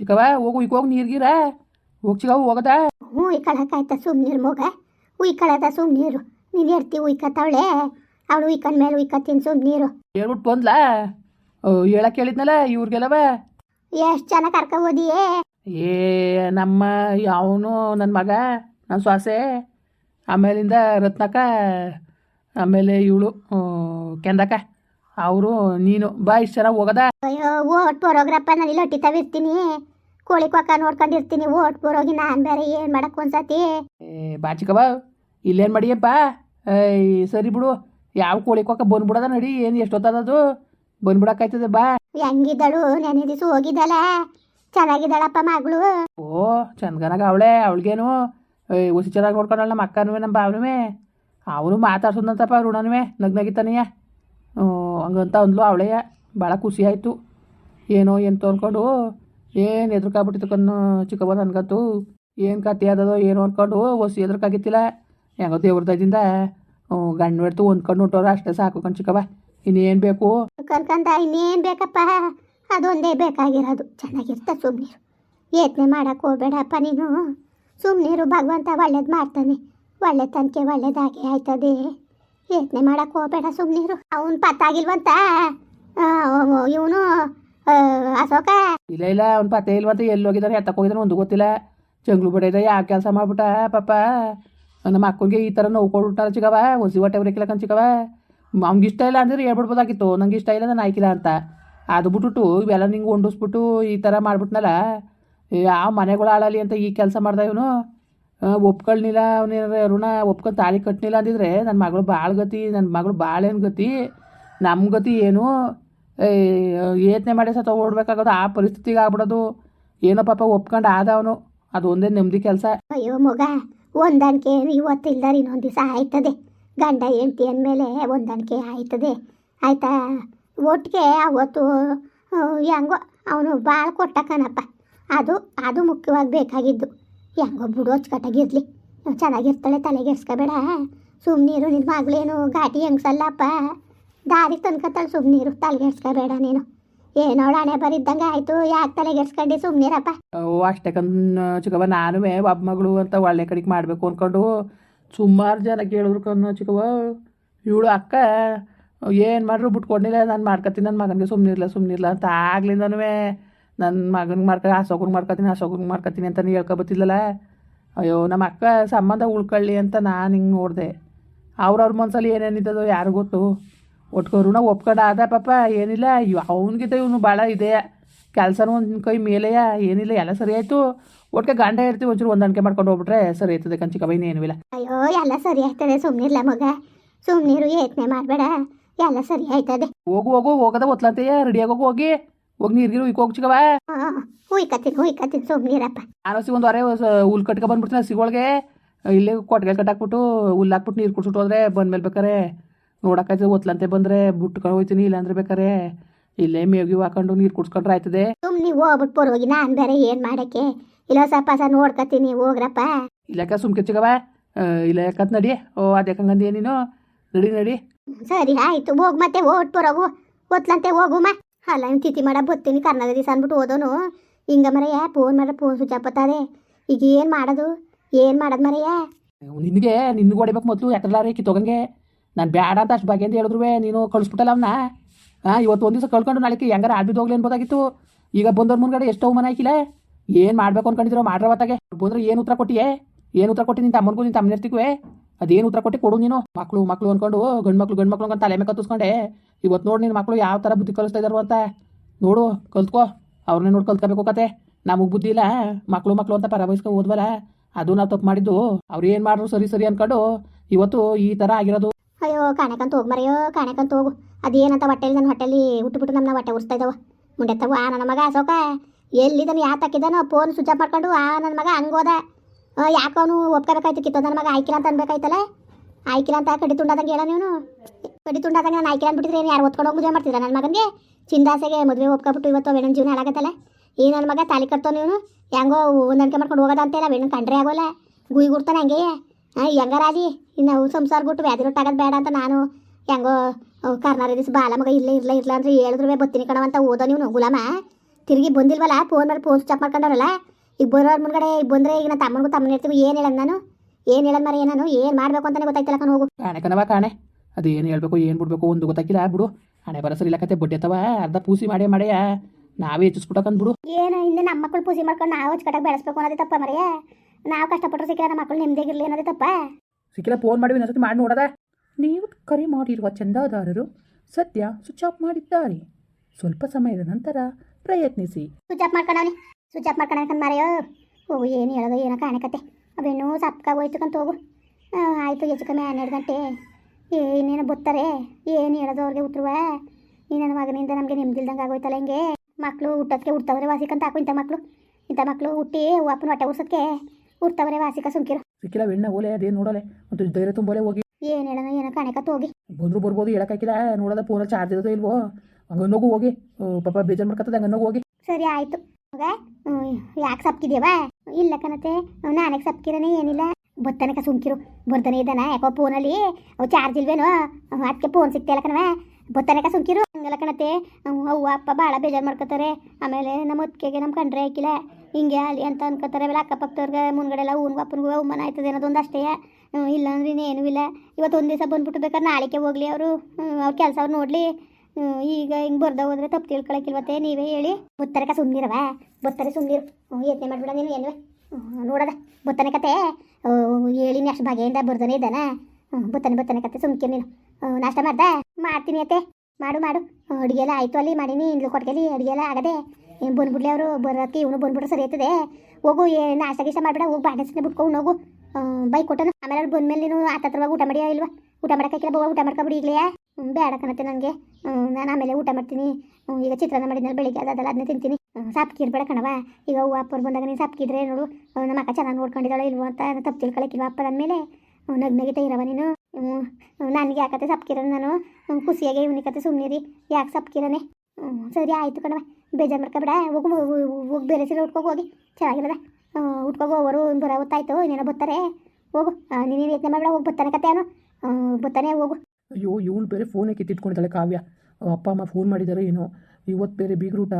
ಚಿಕ್ಕವ ಹೋಗು ಈಗ ಹೋಗಿ ನೀರ್ಗೀರ ಹೋಗಿ ಚಿಕ್ಕವ ಹೋಗದ. ಹ್ಞೂ ಉಯ್ಕೊಳಕಾಯ್ತ ಸುಮ್ಮನಿರು ಮಗ. ಉಯ್ಕೊಳದ ಸುಮ್ಮನಿರು ನೀನು ಎಡ್ತಿ ಉಯ್ಕತ್ತವಳೆ ಅವಳು ಉಯ್ಕೊಂಡ್ ಮೇಲೆ ಉಯ್ಕತ್ತೀನಿ ಸುಮ್ಮನಿರು ಹೇಳ್ಬಿಟ್ಟು ಬಂದ್ಲ? ಹೇಳಕ್ ಹೇಳಿದ್ನಲ್ಲ ಇವ್ರಿಗೆಲ್ಲವ? ಎಷ್ಟು ಜನ ಕರ್ಕ ಓದಿಯೇ ಏ ನಮ್ಮ ಅವನು ನನ್ನ ಮಗ ನನ್ನ ಸ್ವಾಸೆ ಆಮೇಲಿಂದ ರತ್ನಕ್ಕ ಆಮೇಲೆ ಇವಳು ಕೆಂದಕ್ಕ. ಅವರು ನೀನು ಬಾ ಇಷ್ಟು ಚೆನ್ನಾಗಿ ಹೋಗದ. ಓಟ್ ಬರೋಗ್ರಪ್ಪ ನಾನು ಇಲ್ಲಿ ಹೊಟ್ಟಿತಾವಿರ್ತೀನಿ ಕೋಳಿ ಕೊಕ್ಕ ನೋಡ್ಕೊಂಡಿರ್ತೀನಿ ಓಟ್ ಬರೋಗಿ ನಾನು ಬೇರೆ ಏನು ಮಾಡಕ್ಕೆ ಒಂದ್ಸತಿ? ಬಾಚಿಕವ ಇಲ್ಲೇನು ಮಾಡಿಯಪ್ಪ? ಏಯ್ ಸರಿ ಬಿಡು. ಯಾವ ಕೋಳಿ ಕೊಕ್ಕ ಬಂದ್ಬಿಡದ ನಡಿ ಏನು ಎಷ್ಟೊತ್ತದದು ಬಂದ್ಬಿಡಕ್ಕಾಯ್ತದೆ ಬಾ. ಹೆಂಗಿದ್ದಳು? ನೆನೆ ದಿವಸ ಹೋಗಿದ್ದಲ್ಲ ಚೆನ್ನಾಗಿದ್ದಾಳಪ್ಪ ಮಗಳು. ಓ ಚಂದಗನಾಗ ಅವಳೆ ಅವಳಿಗೇನು? ಹುಸಿ ಚೆನ್ನಾಗಿ ನೋಡ್ಕೊಂಡಳ ನಮ್ಮ ಅಕ್ಕನೂ ನಮ್ಮ ಭಾವನೂ ಅವನು ಮಾತಾಡ್ಸೋದಂತಪ್ಪ ಋಣನೂ ನಗ್ನಗಿತಾನೆಯ ಹಂಗಂತ ಅಂದ್ಲು ಅವಳೆಯ. ಭಾಳ ಖುಷಿ ಆಯಿತು. ಏನೋ ಏನು ಅಂದ್ಕೊಂಡು ಏನು ಎದ್ರಕಾಗ್ಬಿಟ್ಟಿತ್ತು ಕಣ್ಣು ಚಿಕ್ಕವ್ವ ನನ್ಗಂತೂ. ಏನು ಕತೆ ಅದದೋ ಏನೋ ಅಂದ್ಕೊಂಡು ಹೊಸಿ ಎದುರ್ಕಾಗಿತ್ತಿಲ್ಲ. ಹೆಂಗೋ ದೇವ್ರ ದಯದಿಂದ ಗಂಡು ಹೊಡ್ತು ಹೊಂದ್ಕೊಂಡು ಹುಟ್ಟೋರು ಅಷ್ಟೇ ಸಾಕು ಕಣ್ ಚಿಕ್ಕವ್ವ. ಇನ್ನೇನು ಬೇಕು? ಕನ್ಕಂದ ಇನ್ನೇನು ಬೇಕಪ್ಪ? ಅದೊಂದೇ ಬೇಕಾಗಿರೋದು. ಚೆನ್ನಾಗಿರ್ತ ಸುಮ್ಮನಿರು ಯತ್ನೆ ಮಾಡಕ್ಕೆ ಹೋಗ್ಬೇಡಪ್ಪ ನೀನು. ಸುಮ್ಮನಿರು ಭಗವಂತ ಒಳ್ಳೇದು ಮಾಡ್ತಾನೆ. ಒಳ್ಳೆ ತನಕೆ ಒಳ್ಳೇದಾಗಿ ಆಯ್ತದೆ. ಯತ್ನೆ ಮಾಡಕ್ಕೆ ಹೋಗ್ಬೇಡ ಸುಮ್ಮನಿರು ಅವನು ಪತ್ತಾಗಿಲ್ವಂತ? ಇವನು ಅಶೋಕ. ಇಲ್ಲ ಇಲ್ಲ, ಅವ್ನು ಪತ್ತೆ ಇಲ್ವಂತ ಎಲ್ಲಿ ಹೋಗಿದ್ದಾನೆ ಎತ್ತಕ್ಕೆ ಹೋಗಿದ್ದಾನೆ ಒಂದು ಗೊತ್ತಿಲ್ಲ. ಚಂಗ್ಳು ಬಡಿದ ಯಾವ ಕೆಲಸ ಮಾಡ್ಬಿಟ್ಟ, ಪಾಪ. ನಮ್ಮ ಅಕ್ಕನಿಗೆ ಈ ಥರ ನೋವು ಕೊಡ್ಬಿಟ್ಟಾರ ಚಿಕ್ಕವ ಹೊಸಿ ಹೊಟ್ಟೆ ಬರೀಕಿಲ್ಲ ಕಣ್ ಚಿಕ್ಕವ. ಅವ್ನಿಗೆ ಇಷ್ಟ ಇಲ್ಲ ಅಂದ್ರೆ ಹೇಳ್ಬಿಡ್ಬೋದಾಗಿತ್ತು, ನಂಗೆ ಇಷ್ಟ ಇಲ್ಲ ನಾನು ಆಯ್ಕಿಲ್ಲ ಅಂತ. ಅದು ಬಿಟ್ಬಿಟ್ಟು, ಇವೆಲ್ಲ ನಿಂಗೆ ಹೊಂಡಿಸ್ಬಿಟ್ಟು ಈ ಥರ ಮಾಡ್ಬಿಟ್ನಲ್ಲ. ಯಾವ ಮನೆಗಳು ಆಳಲಿ ಅಂತ ಈ ಕೆಲಸ ಮಾಡ್ದ ಇವನು. ಒಪ್ಕೊಳ್ನಿಲ್ಲ ಅವನೇನಾದ್ರೆ ಋಣ, ಒಪ್ಕೊಂಡು ತಾಳಿ ಕಟ್ನಿಲ್ಲ ಅಂದಿದ್ರೆ ನನ್ನ ಮಗಳು ಭಾಳ ಗತಿ ನನ್ನ ಮಗಳು ಭಾಳ ಏನು ಗತಿ ನಮ್ಮ ಗತಿ ಏನು? ಏತನೆ ಮಾಡಿ ಸತ ಓಡ್ಬೇಕಾಗೋದು, ಆ ಪರಿಸ್ಥಿತಿಗೆ ಆಗ್ಬಿಡೋದು. ಏನೋ ಪಾಪ ಒಪ್ಕೊಂಡು ಆದವನು. ಅದು ಒಂದೇ ನೆಮ್ಮದಿ ಕೆಲಸ. ಅಯ್ಯೋ ಮಗ, ಹೊಂದಾಣಿಕೆ ಇವತ್ತಿಲ್ದಾರ ಇನ್ನೊಂದು ದಿವಸ ಆಯ್ತದೆ. ಗಂಡ, ಹೆಂಡತಿ ಅಂದಮೇಲೆ ಹೊಂದಾಣಿಕೆ ಆಯ್ತದೆ. ಆಯ್ತಾ? ಒಟ್ಟಿಗೆ ಅವತ್ತು ಹೆಂಗೋ ಅವನು ಭಾಳ ಕೊಟ್ಟ ಕಣಪ್ಪ. ಅದು ಅದು ಮುಖ್ಯವಾಗಿ ಬೇಕಾಗಿದ್ದು. ಹೆಂಗೋ ಬಿಡು ಅಚ್ಚುಕಟ್ಟಾಗಿರ್ಲಿ. ಚೆನ್ನಾಗಿರ್ತಾಳೆ ಸುಮ್ಮನೆ ಸುಮ್ಮನೀರು ನಿನ್ನ ಮಗಳೇನು ಘಾಟಿ ಹೆಂಗ್ಸಲ್ಲಪ್ಪ. ದಾರಿ ತನ್ಕತ್ತಾಳೆ ಸುಮ್ಮನಿರು ತಲೆಗೆಡ್ಸ್ಕೋಬೇಡ ನೀನು. ಏನೋಡ ಹಣೆ ಬರಿದ್ದಂಗ ಆಯಿತು, ಯಾಕೆ ತಲೆಗೆಡ್ಸ್ಕೊಂಡು ಸುಮ್ಮನಿರಪ್ಪ ಓ, ಅಷ್ಟೇ ಕಣ್ ಚಿಕ್ಕವ ನಾನು ಒಬ್ಬ ಮಗಳು ಅಂತ ಒಳ್ಳೆ ಕಡೆಗೆ ಮಾಡಬೇಕು ಅಂದ್ಕೊಂಡು ಸುಮಾರು ಜನ ಕೇಳಿದ್ರು ಕಣ್ಣು ಚಿಕ್ಕವ ಇವಳು ಅಕ್ಕ, ಏನು ಮಾಡ್ರು ಬಿಟ್ಕೊಂಡಿಲ್ಲ, ನಾನು ಮಾಡ್ಕೊತೀನಿ ನನ್ನ ಮಗನಿಗೆ ಸುಮ್ಮನಿರ್ಲ ಸುಮ್ಮನಿರ್ಲ ಅಂತ ಆಗ್ಲಿಂದನೂ ನನ್ನ ಮಗನಿಗೆ ಮಾಡ್ಕೊ ಅಶೋಕನಿಗೆ ಮಾಡ್ಕೊತೀನಿ ಅಶೋಕನಿಗೆ ಮಾಡ್ಕೊತೀನಿ ಅಂತ ಹೇಳ್ಕೊಬತ್ತಿಲ್ಲಲ್ಲ ಅಯ್ಯೋ ನಮ್ಮ ಅಕ್ಕ ಸಂಬಂಧ ಉಳ್ಕೊಳ್ಳಿ ಅಂತ ನಾನು ಹಿಂಗೆ ನೋಡಿದೆ. ಅವ್ರವ್ರ ಮನ್ಸಲ್ಲಿ ಏನೇನಿದ್ದದೋ ಯಾರು ಗೊತ್ತು. ಒಟ್ಕೋರುಣ ಒಪ್ಕೊಂಡ ಆದ ಪಾಪ ಏನಿಲ್ಲ ಅವನಿಗಿಂತ ಇವನು ಭಾಳ ಇದೆ. ಕೆಲಸನೂ ಒಂದು ಕೈ ಮೇಲೆಯ ಏನಿಲ್ಲ ಎಲ್ಲ ಸರಿ ಆಯ್ತು. ಒಟ್ಟಿಗೆ ಗಂಡ ಇರ್ತೀವಿ ಒಂಚೂರು ಹೊಂದಾಣಿಕೆ ಮಾಡ್ಕೊಂಡು ಹೋಗ್ಬಿಟ್ರೆ ಸರಿ ಆಯ್ತದೆ ಕಂಚಿಕ ಬೈನ ಏನಿಲ್ಲ ಅಯ್ಯೋ ಎಲ್ಲ ಸರಿ ಆಯ್ತದೆ ಸುಮ್ಮನಿರ್ಲ ಮಗ. ಸುಮ್ಮನಿರು ಯತ್ನೆ ಮಾಡಬೇಡ. ಎಲ್ಲ ಸರಿ ಆಯ್ತದೆ. ಹೋಗು ಹೋಗು ಹೋಗದ ಒತ್ಲಂತೆಯ ರೆಡಿಯಾಗೋಗಿ ಹೋಗಿ. ಹೋಗಿ ನೀರ್ಗಿರು ಈಗ ಹೋಗ್ಚಿಕವ ಹುಯ್ಕತ್ತೀನಿ ಹುಯ್ಕತ್ತೀನಿ ಸುಮ್ಮನಿರಪ್ಪ ಆನಸಿ ಒಂದು ವಾರ ಹುಲ್ ಕಟ್ಕೊ ಬಂದ್ಬಿಡ್ತೀನಿ ಸಿಗೋಳ್ಗೆ. ಇಲ್ಲೇ ಕೊಟ್ಟಿಗೆ ಕಟ್ಟಾಕ್ಬಿಟ್ಟು ಹುಲ್ಲಾಕ್ಬಿಟ್ಟು ನೀರು ಕುಡ್ಸ್ಬಿಟ್ಟು ಹೋದ್ರೆ ಬಂದ್ಮೇಲೆ ಬೇಕಾರೆ. ನೋಡಕ್ಕಾಯ್ತದೆ ಒತ್ಲಂತೆ ಬಂದರೆ ಬಿಟ್ಕೊಂಡು ಹೋಯ್ತೀನಿ ಇಲ್ಲಾಂದ್ರೆ ಬೇಕಾರೆ ಇಲ್ಲೇ ಮೇಗಿ ಹಾಕೊಂಡು ನೀರು ಕುಡ್ಸ್ಕೊಂಡ್ರೆ ಆಯ್ತದೆ. ಸುಮ್ಮನೆ ಹೋಗ್ಬಿಟ್ಟು ಪರವಾಗಿ ನಾನು ಬೇರೆ ಏನು ಮಾಡಕ್ಕೆ? ಇಲ್ಲ ಸ್ವಲ್ಪ ಸ ನೋಡ್ಕತ್ತೀನಿ ಹೋಗ್ರಪ್ಪ. ಇಲ್ಲಕ್ಕ ಸುಮ್ಕೆ ಚಿಕ್ಕವ ಇಲ್ಲ ಯಾಕತ್ ನಡಿ. ಓ ಅದ್ಯಾಕಂಗಂದಿ ನೀನು? ನಡಿ ನಡಿ. ಸರಿ ಆಯ್ತು. ಹೋಗ್ ಮತ್ತೆ ಓಟ್ ಬರೋಗು ಒತ್ಲಂತೆ ಹೋಗುಮ ಅಲ್ಲ ಇವ್ನು ತಿಥಿ ಮಾಡ ಬತ್ತೀನಿ ಕರ್ನಾಟಕ ದಿವಸ ಅಂದ್ಬಿಟ್ಟು ಓದೋನು. ಹಿಂಗ ಮರಯ್ಯ ಫೋನ್ ಮಾಡ್ರೆ ಫೋನ್ ಸ್ವಿಚ್ ಆಪತ್ತದೆ ಈಗ ಏನು ಮಾಡೋದು? ಏನು ಮಾಡೋದು ಮರಯ್ಯ ನಿನಗೆ ನಿನ್ಗೆ ಹೊಡಿಬೇಕು ಮೊದಲು ಯಾಕಂದ್ರೆ ಕಿತ್ತೋಗಂಗೆ? ನಾನು ಬೇಡ ಅಂತ ಅಷ್ಟು ಅಂತ ಹೇಳಿದ್ರು ನೀನು ಕಳಿಸ್ಬಿಟ್ಟಲ್ಲ ಅವನ್ನ ಹಾಂ ಇವತ್ತು ಒಂದು ದಿವಸ ಕಳ್ಕೊಂಡು ನಾಳೆಗೆ ಹೆಂಗಾರ ಆಡ್ಬಿದ್ದು ಹೋಗ್ಲಿ ಅನ್ಬೋದಾಗಿತ್ತು. ಈಗ ಬಂದವ್ರ ಮುಂದ್ಗಡೆ ಎಷ್ಟೋ ಮನೆ ಆಯ್ಕಿಲ್ಲ ಏನು ಮಾಡ್ಬೇಕು ಅನ್ಕೊಂಡಿದ್ರು ಮಾಡ್ರ ಹೊತ್ತಾಗೆ ಬಂದ್ರೆ ಏನು ಉತ್ತರ ಕೊಟ್ಟಿಯೇ? ಏನು ಉತ್ತರ ಕೊಟ್ಟು ನಿನ್ನ ತಮ್ಮನಿಗೂ ನಿನ್ನ ತಮ್ಮನಿರ್ತಿಕ್ವೆ ಅದೇನು ಉತ್ತರ ಕೊಟ್ಟು ಕೊಡು ನೀನು. ಮಕ್ಕಳು ಮಕ್ಕಳು ಅನ್ಕೊಂಡು ಗಂಡು ಮಕ್ಳು ಗಂಡು ಮಕ್ಳು ಅಂತ ತಲೆ ಮೇಲೆ ಕತ್ತಿಸ್ಕೊಂಡೆ. ಇವತ್ತು ನೋಡಿ ನಿನ್ನ ಮಕ್ಕಳು ಯಾವ ಥರ ಬುದ್ಧಿ ಕಲಿಸ್ತಾ ಇದ್ದಾರೆ ಅಂತ. ನೋಡು, ಕಲ್ತ್ಕೋ. ಅವ್ರನ್ನೇ ನೋಡಿ ಕಲ್ತ್ಕೋಬೇಕು ಕತೆ. ನಮಗೆ ಬುದ್ಧಿ ಇಲ್ಲ. ಮಕ್ಕಳು ಮಕ್ಕಳು ಅಂತ ಪರವಹಿಸ್ಕೊ ಹೋದ್ವಲ್ಲ, ಅದು ನಾವು ತಪ್ಪು ಮಾಡಿದ್ದು. ಅವ್ರು ಏನು ಮಾಡ್ರು ಸರಿ ಸರಿ ಅಂದ್ಕೊಂಡು ಇವತ್ತು ಈ ಥರ ಆಗಿರೋದು. ಅಯ್ಯೋ ಕಾಣಕಂತ ಹೋಗಿ ಮರೆಯೋ ಕಾಣಕಂತ ಹೋಗು ಅದೇನಂತ ಹೊಟ್ಟೆಲಿ ನನ್ನ ಹೊಟ್ಟೆಲಿ ಹುಟ್ಟುಬಿಟ್ಟು ನಮ್ಮನ್ನ ಹೊಟ್ಟೆ ಉರಿಸ್ತಾ ಇದ್ದಾವ ಆ ನನ್ನ ಮಗ ಅಶೋಕ. ಎಲ್ಲಿದ್ದಾನೆ ಯಾ ತಕ್ಕಿದ್ದಾನೋ ಫೋನ್ ಸ್ವಿಚ್ ಆಫ್ ಮಾಡ್ಕೊಂಡು, ಆ ನನ್ನ ಮಗ ಹಂಗೋದ ಯಾಕೆ ಅವನು ಒಪ್ಕೋಬೇಕಾಯ್ತು ಕಿತ್ತೋ ನನ್ನ ಮಗ ಆಯ್ಕಿಲ್ಲ ಅಂತ ಅನ್ಬೇಕಾಯ್ತಲ್ಲ. ಆಯ್ಕಿಲ್ಲ ಅಂತ ಕಡಿ ತುಂಡಾದಂಗೆ ಹೇಳ ನೀವು ಕಡಿ ತುಂಡಾದಂಗೆ ನಾನು ಆಯ್ಕಿಲ್ಲ ಅಂದ್ಬಿಟ್ಟಿದ್ರೆ ಏನು ಯಾರು ಒತ್ಕೊಂಡು ಹೋಗಿ ಮಾಡ್ತಿದ್ದ ನನ್ನ ಮಗನಿಗೆ? ಚಿಂದಾಸೆಗೆ ಮದುವೆ ಒಪ್ಕೊಬಿಟ್ಟು ಇವತ್ತು ವೆಣ್ಣನ ಜೀವನ ಹಾಳಾಗತ್ತಲ್ಲ. ಈ ನನ್ನ ಮಗ ತಾಲಿ ಕಟ್ತೋ ನೀವು ಹೆಂಗೋ ಹೊಂದಾಣಿಕೆ ಮಾಡ್ಕೊಂಡು ಹೋಗೋದಂತೆಲ್ಲ ವೆಣ್ಣನ ಕಂಡ್ರೆ ಆಗೋಲ್ಲ. ಗುಯ್ ಗುಡ್ತಾನೆ ಹಂಗೆ ಹಾಂ ಹೆಂಗಾರಾದಿ ನಾವು ಸಂಸಾರ ಬಿಟ್ಟು ವ್ಯಾಧಿ ರೊಟ್ಟಾಗೋದು ಬೇಡ ಅಂತ ನಾನು. ಹೆಂಗೋ ಕರ್ನಾರ ದಿವಸ ಬಾಲ ಮಗ ಇಲ್ಲೇ ಇರ್ಲ ಇರ್ಲ ಅಂದ್ರೆ ಹೇಳಿದ್ರು ಬತ್ತೀನಿ ಕಣವ ಅಂತ ಓದೋ ನೀವು ಗುಲಾಮ. ತಿರುಗಿ ಬಂದಿಲ್ವಲ್ಲ ಫೋನ್ ಮಾಡಿ ಫೋನ್ ಸ್ವಿಚ್ ಆಫ್ ಮಾಡ್ಕೊಂಡವ್ರಲ್ಲ? ಈಗ ಬರೋರ್ ಮುಂದ್ಗಡೆ ಈಗ ಬಂದ್ರೆ ಈಗ ನಾ ತಮ್ಮನಿಗೂ ತಮ್ಮನ ಇರ್ತೀವಿ ಏನು ಹೇಳೋದು ನಾನು? ಏನು ಹೇಳೋದು ಮರ ನಾನು? ಏನು ಮಾಡಬೇಕು ಅಂತಾನೆ ಗೊತ್ತಾಯ್ತಿಲ್ಲ ಕಣ ಹೋಗು. ಕಾಣೆ ಕಣವ ಕಾಣೆ ಅದೇನು ಹೇಳಬೇಕು ಏನು ಬಿಡಬೇಕು ಒಂದು ಗೊತ್ತಾಗಿಲ್ಲ ಬಿಡು. ಹಣೆ ಬರಸರಿ ಇಲ್ಲ ಕತೆ ಬಡ್ಡಿ ಅಥವಾ ಅರ್ಧ ಪೂಸಿ ಮಾಡೇ ಮಾಡಿ ನಾವೇ ಹೆಚ್ಚಿಸ್ಬಿಟ್ಟಕಂದ್ ಬಿಡು. ಏನು ಹಿಂದೆ ನಮ್ಮ ಮಕ್ಕಳು ಪೂಸಿ ಮಾಡ್ಕೊಂಡು ನಾವು ಅಚ್ಚುಕಟ್ಟಾಗಿ ಬೆಳೆಸ್ಬೇಕು ಅನ್ನೋದೇ ತಪ್ಪ ಮರೆಯ ನಾವು ಕಷ್ಟಪಟ್ಟರು ಸಿಕ್ಕಿಲ್ಲ ನಮ್ಮ ಮಕ್ಕಳು ಇರಲಿ ಅನ್ನೋದೇ ತಪ್ಪ? ಸಿಕ್ಕಿಲ್ಲ ಫೋನ್ ಮಾಡಿ ಇನ್ನೊಂದ್ಸತಿ ಮಾಡಿ ನೋಡದ. ನೀವು ಕರೆ ಮಾಡಿರುವ ಚಂದಾದಾರರು ಸದ್ಯ ಸ್ವಿಚ್ ಆಫ್ ಮಾಡಿದ್ದಾರೆ. ಸ್ವಲ್ಪ ಸಮಯದ ನಂತರ ಪ್ರಯತ್ನಿಸಿ. ಸ್ವಿಚ್ ಆಫ್ ಮಾಡ್ಕೊಂಡವನಿ ಸ್ವಿಚ್ ಆಫ್ ಮಾಡ್ಕೊಂಡ ಮಾರೆಯೋ ಹೋಗು ಏನು ಹೇಳೋದು ಏನೋ ಕಾಣಕತ್ತೆ. ಅವೇನು ಸಪ್ಕಾಗೋಯ್ತು ಕಂತ ಹೋಗು ಆಯಿತು ಹೆಚ್ಚು ಕಮ್ಮಿ ಹನ್ನೆರಡು ಗಂಟೆ. ಏ, ಇನ್ನೇನು ಬತ್ತಾರೆ? ಏನು ಹೇಳೋದು ಅವ್ರಿಗೆ ಉತ್ತರುವ? ಈ ನನ್ನ ಮಗನಿಂದ ನಮಗೆ ನೆಮ್ಮದಿಲ್ದಂಗೆ ಆಗೋಯ್ತಲ್ಲ ಹಿಂಗೆ? ಮಕ್ಕಳು ಹುಟ್ಟೋದಕ್ಕೆ ಹುಡ್ತವ್ರೆ ವಾಸಿಕಂತ ಹಾಕು ಇಂಥ ಮಕ್ಕಳು ಇಂಥ ಮಕ್ಕಳು ಹುಟ್ಟಿ ಅಪ್ಪನ ಹೊಟ್ಟೆ ಉರ್ಸೋದಕ್ಕೆ ಹುಡ್ತವ್ರೆ ವಾಸಿಕ ಸುಮ್ಕಿರ. ಸಿಕ್ಕಿಲ್ಲ ಬೆಣ್ಣ ಓಲೆ ಅದೇ ನೋಡಲೆ? ಮತ್ತು ಧೈರ್ಯ ತುಂಬೋಲೆ ಹೋಗಿ. ಏನ್ ಹೇಳೋಣ ಏನೋ ಕಾಣಕತ್ತ ಹೋಗಿ ಬಂದ್ರು ಬರ್ಬೋದು ಹಾಕಿದ ನೋಡೋದ ಫೋನಲ್ಲಿ ಚಾರ್ಜ್ ಇರೋದು ಇಲ್ವೋ? ಹಂಗನ್ನೋಗು ಹೋಗಿ. ಪಾಪ ಬೇಜಾರು ಮಾಡ್ಕತ್ತದ ಹಂಗನ್ನೋಗು ಹೋಗಿ. ಸರಿ ಆಯ್ತು. ಯಾಕೆ ಸಪ್ಕಿದ್ಯವ? ಇಲ್ಲ ಕಣತೆ ನಾನೇ ಸಪ್ಕಿರನೇ ಏನಿಲ್ಲ. ಬತ್ತನಕ ಸುಮ್ಕಿರು. ಬರ್ತಾನೆ ಇದ್ದಾನ ಯಾಕೋ ಫೋನಲ್ಲಿ ಅವು ಚಾರ್ಜ್ ಇಲ್ವೇನೋ ಅದಕ್ಕೆ ಫೋನ್ ಸಿಗ್ತಿಲ್ಲ ಕಣವ. ಬತ್ತನಕ ಸುಮ್ಕಿರು. ಹಂಗಲ್ಲ ಕಣತೆ. ಅವ್ವ ಅಪ್ಪ ಭಾಳ ಬೇಜಾರು ಮಾಡ್ಕೋತಾರೆ ಆಮೇಲೆ ನಮ್ಮ ಹೊತ್ತಿಗೆ ನಮ್ಮ ಕಂಡ್ರೆ ಹಾಕಿಲ್ಲ. ಹಿಂಗೆ ಅಲ್ಲಿ ಅಂತ ಅನ್ಕೋತಾರೆ. ಆಮೇಲೆ ಅಕ್ಕಪಕ್ಕದವ್ರಿಗೆ ಮುಂದ್ಗಡೆ ಎಲ್ಲ ಊನ್ಗೂ ಅಪ್ಪನಿಗೂ ಅವಮಾನ ಆಯ್ತದೆ ಅನ್ನೋದೊಂದು ಅಷ್ಟೇ. ಇಲ್ಲ ಅಂದ್ರೆ ಇನ್ನೇನೂ ಇಲ್ಲ. ಇವತ್ತು ಒಂದು ದಿವಸ ಬಂದ್ಬಿಟ್ಟು ಬೇಕಾದ್ರೆ ನಾಳೆಗೆ ಹೋಗ್ಲಿ ಅವರು. ಅವ್ರ ಕೆಲಸ ಅವ್ರು ನೋಡಲಿ. ಈಗ ಹಿಂಗೆ ಬರ್ದ ಹೋದ್ರೆ ತಪ್ಪು ತಿಳ್ಕೊಳಕ್ಕಿಲ್ವತ್ತೆ, ನೀವೇ ಹೇಳಿ. ಬೊತ್ತರಕ ಸುಮ್ಮನಿರವ ಬೊತ್ತರೆ ಸುಮ್ಮನಿರು ಯತ್ನೆ ಮಾಡ್ಬಿಡ ನೀನು ಏನು ನೋಡದ. ಬೊತ್ತನೆ ಕತೆ. ಹೇಳಿ ಅಷ್ಟು ಬಗೆಯಿಂದ ಬರ್ದನೆ ಇದ್ದಾನ. ಬೊತ್ತನೆ ಬೊತ್ತನೆ ಕತೆ ಸುಮ್ಕೆ ನೀನು. ನಾಷ್ಟ ಮಾಡ್ದ? ಮಾಡ್ತೀನಿ ಅತ್ತೆ. ಮಾಡು ಮಾಡು. ಅಡುಗೆ ಎಲ್ಲ ಆಯಿತು ಅಲ್ಲಿ. ಮಾಡೀನಿ. ಇಂದ್ಲು ಕೊಟ್ಕೇಲಿ ಅಡುಗೆ ಎಲ್ಲ ಆಗದೆ. ಬಂದ್ಬಿಡ್ಲಿ ಅವರು ಬರೋಕ್ಕೆ ಇವನು ಬಂದ್ಬಿಟ್ರೆ ಸರಿ ಆಯ್ತದೆ. ಹೋಗು ನಾಷ್ಟ ಗೀಷ್ಟ ಮಾಡ್ಬೇಡ, ಹೋಗಿ ಬಾಣಸ್ನೆ ಬಿಟ್ಕೊಂಡು ಹೋಗು. ಬೈಕ್ ಕೊಟ್ಟನು. ಆಮೇಲೆ ಅವ್ರು ಬಂದ್ಮೇಲೆ ನೀನು ಆತತ್ರವಾಗಿ ಊಟ ಮಾಡಿಯಾ ಇಲ್ವಾ? ಊಟ ಮಾಡಕ್ಕಾಗಿಲ್ಲ ಬೋ ಊಟ ಮಾಡ್ಕೊಬಿಡಿ ಈಗಲೇ. ಬೇಡ ಕಣತ್ತೆ ನನಗೆ ನಾನು ಆಮೇಲೆ ಊಟ ಮಾಡ್ತೀನಿ. ಈಗ ಚಿತ್ರಾನ್ನ ಮಾಡಿದ್ಮೇಲೆ ಬೆಳಿಗ್ಗೆ ಅದಲ್ಲ ಅದನ್ನ ತಿಂತೀನಿ. ಸಾಪ್ಕಿರ್ಬೇಡ ಬೇಡ ಕಣವ ಈಗ ಹೂವು ಅಪ್ಪರು ಬಂದಾಗ ನೀನು ಸಾಪ್ಕಿದ್ರೆ ನೋಡು. ನಮ್ಮ ಅಕ್ಕ ಚೆನ್ನಾಗಿ ನೋಡ್ಕೊಂಡಿದ್ದಾಳೆ ಇಲ್ವೋ ಅಂತ ತಪ್ಪು ತಿಳ್ಕೊಳಕ್ಕಿಲ್ವ ಅಪ್ಪ ಅಂದಮೇಲೆ. ನಗ್ ನಗಿತ ಇರವ ನೀನು. ನನಗೆ ಯಾಕತ್ತೆ ಸಪ್ಕಿರೋದು ನಾನು? ಖುಷಿಯಾಗಿ ಖುಷಿಯಾಗಿ ಇವನಿಕತ್ತೆ ಸುಮ್ಮನಿರಿ ಯಾಕೆ ಸಪ್ಕಿರನೆ ಸರಿ ಆಯಿತು ಕಣವ ಬೇಜಾರು ಮಾಡ್ಕೊಬೇಡ ಹೋಗು ಹೋಗಿ ಬೇರೆ ಸೀರೆ ಉಟ್ಕೋಗಿ ಹೋಗಿ. ಚೆನ್ನಾಗಿರೋದ? ಉಟ್ಕೋಗೋ ಅವರು ಬರ ಗೊತ್ತಾಯ್ತು ಇನ್ನೇನೋ ಬರ್ತಾರೆ. ಹೋಗು. ನೀನೇನು ಯತ್ನ ಮಾಡಬೇಡ. ಹೋಗಿ ಬರ್ತಾನೆ ಕತೆ ಅವನು. ಬರ್ತಾನೆ ಹೋಗು. ಅಯ್ಯೋ ಇವಳು ಬೇರೆ ಫೋನೇ ಕಿತ್ತಿಟ್ಕೊಂಡಿದ್ದಾಳೆ ಕಾವ್ಯ. ಅಪ್ಪ ಅಮ್ಮ ಫೋನ್ ಮಾಡಿದ್ದಾರೆ ಏನೋ. ಇವತ್ತು ಬೇರೆ ಬೀಗ್ರೂಟ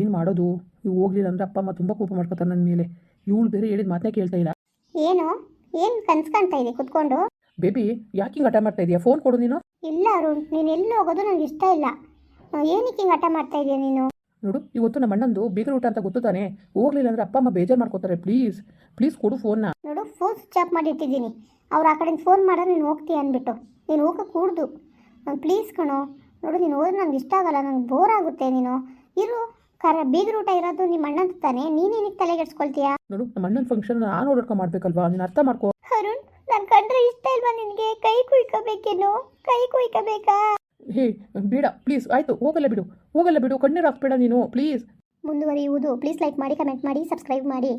ಏನು ಮಾಡೋದು? ಇವು ಹೋಗ್ಲಿಲ್ಲ ಅಂದರೆ ಅಪ್ಪ ಅಮ್ಮ ತುಂಬ ಕೋಪ ಮಾಡ್ಕೊತಾರೆ ನನ್ನ ಮೇಲೆ. ಇವಳು ಬೇರೆ ಹೇಳಿದ ಮಾತೇ ಕೇಳ್ತಾ ಇಲ್ಲ. ಏನು? ಏನು ಕನ್ಸು ಕಾಣ್ತಾ ಇದೆ? ಕುತ್ಕೊಂಡು? ಬೇಬಿ ಯಾಕೆ ಹಠ ಮಾಡ್ತಾ ಇದೆಯಾ? ಫೋನ್ ಕೊಡು ನೀನು. ಇಲ್ಲ ಅರುಣ್. ನೀನು ಎಲ್ಲಿ ಹೋಗೋದು ನನಗೆ ಇಷ್ಟ ಇಲ್ಲ. ಏನಕ್ಕೆ ಹಿಂಗೆ ಹಠ ಮಾಡ್ತಾ ಇದೀಯ ನೀನು? ನೋಡು ಇವತ್ತು ನಮ್ಮ ಅಣ್ಣಂದು ಊಟ ಅಂತ ಗೊತ್ತು ತಾನೆ. ಹೋಗ್ಲಿಲ್ಲ ಅಂದ್ರೆ ಅಪ್ಪ ಅಮ್ಮ ಬೇಜಾರು ಮಾಡ್ಕೋತಾರೆ ಪ್ಲೀಸ್ ಪ್ಲೀಸ್ ಕೊಡು ಫೋನ್ನ ನೋಡು ಫೋನ್ ಸ್ವಿಚ್ ಆಫ್ ಮಾಡಿ ಇಟ್ಟಿದ್ದೀನಿ ಅವ್ರು ಆ ಕಡೆಯಿಂದ ಫೋನ್ ಮಾಡೋರು ನೀನು ಹೋಗ್ತೀಯ ಅಂದ್ಬಿಟ್ಟು. ನೀನು ಹೋಗಕ್ಕೆ ಕೂಡ್ದು. ಪ್ಲೀಸ್ ಕಣೋ. ನೋಡು ನೀನು ಹೋದ್ರೆ ನನಗೆ ಇಷ್ಟ ಆಗಲ್ಲ ನನಗೆ ಬೋರ್ ಆಗುತ್ತೆ ನೀನು. ಇರು ಕರ ಬೀಗರೂಟ ಇರೋದು ನಿಮ್ಮ ಅಣ್ಣಂತ ತಾನೆ. ನೀನೇನಿಗೆ ತಲೆಗೆಡ್ಸ್ಕೊಳ್ತೀಯಾ ನೋಡು ನಮ್ಮ ಅಣ್ಣನ ಫಂಕ್ಷನ್ ನಾನು ನೋಡ್ಕೊಂಡು ಮಾಡ್ಬೇಕಲ್ವಾ? ನೀನು ಅರ್ಥ ಮಾಡ್ಕೋ. ಅರುಣ್ ನಾನು ಕಂಡ್ರೆ ಇಷ್ಟ ಇಲ್ವಾ ನಿನಗೆ? ಕೈ ಕುಯ್ಕೋಬೇಕೇನು? ಕೈ ಕುಯ್ಕೋಬೇಕಾ? ಹೇ, ಬೇಡ ಪ್ಲೀಸ್ ಆಯಿತು, ಹೋಗಲ್ಲ ಬಿಡು ಹೋಗಲ್ಲ ಬಿಡು, ಕಣ್ಣೀರು ಹಾಕ್ಬೇಡ ನೀನು ಪ್ಲೀಸ್ ಮುಂದುವರಿಯುವುದು ಪ್ಲೀಸ್ ಲೈಕ್ ಮಾಡಿ ಕಮೆಂಟ್ ಮಾಡಿ ಸಬ್ಸ್ಕ್ರೈಬ್ ಮಾಡಿ.